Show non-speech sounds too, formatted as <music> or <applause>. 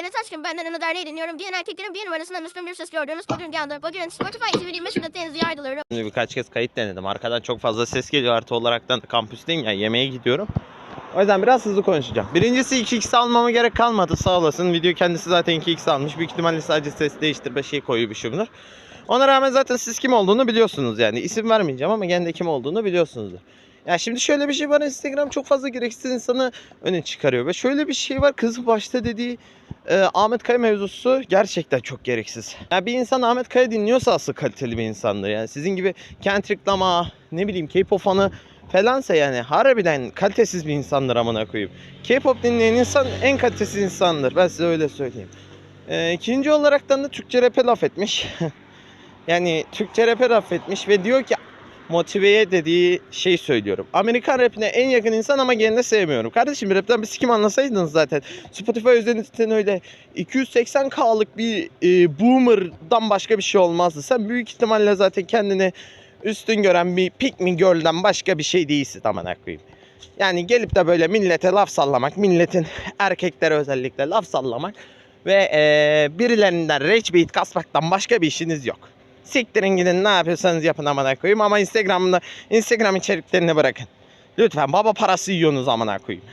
Enes Aşkın benden Anadar ne dinliyorum diyen erkeklerin bir numarasından üstün bir ses gördüğünüz bugün geldi. Bugün Spotify TV'nin meşhur yardılır. Şimdi birkaç kez kayıt denedim. Arkadan çok fazla ses geliyor. Artı olaraktan kampüsteyim ya yemeğe gidiyorum. O yüzden biraz hızlı konuşacağım. Birincisi 2x almama gerek kalmadı sağ olasın. Video kendisi zaten 2x almış. Büyük ihtimalle sadece ses değiştirme şeyi koyuyormuşumdur. Ona rağmen zaten siz kim olduğunu biliyorsunuz yani. İsim vermeyeceğim ama gene de kim olduğunu biliyorsunuzdur. Ya şimdi şöyle bir şey var Instagram çok fazla gereksiz insanı öne çıkarıyor. Ve şöyle bir şey var kızın başta dediği e, Ahmet Kaya mevzusu gerçekten çok gereksiz. Ya bir insan Ahmet Kaya dinliyorsa asıl kaliteli bir insandır. Yani sizin gibi Kendrick Lamar, ne bileyim K-pop fanı falansa yani harbiden kalitesiz bir insandır amına koyayım. K-pop dinleyen insan en kalitesiz insandır. Ben size öyle söyleyeyim. Ee, ikinci olaraktan da Türkçe rap'e laf etmiş. <laughs> yani Türkçe rap'e laf etmiş ve diyor ki motiveye dediği şey söylüyorum. Amerikan rapine en yakın insan ama gene sevmiyorum. Kardeşim rapten bir sikim anlasaydınız zaten. Spotify üzerinden öyle 280k'lık bir e, boomer'dan başka bir şey olmazdı. Sen büyük ihtimalle zaten kendini üstün gören bir pick me girl'den başka bir şey değilsin amına koyayım. Yani gelip de böyle millete laf sallamak, milletin <laughs> erkeklere özellikle laf sallamak ve e, birilerinden rage beat kasmaktan başka bir işiniz yok. Siktirin gidin ne yapıyorsanız yapın amına koyayım ama Instagram'da Instagram içeriklerini bırakın. Lütfen baba parası yiyorsunuz amına koyayım.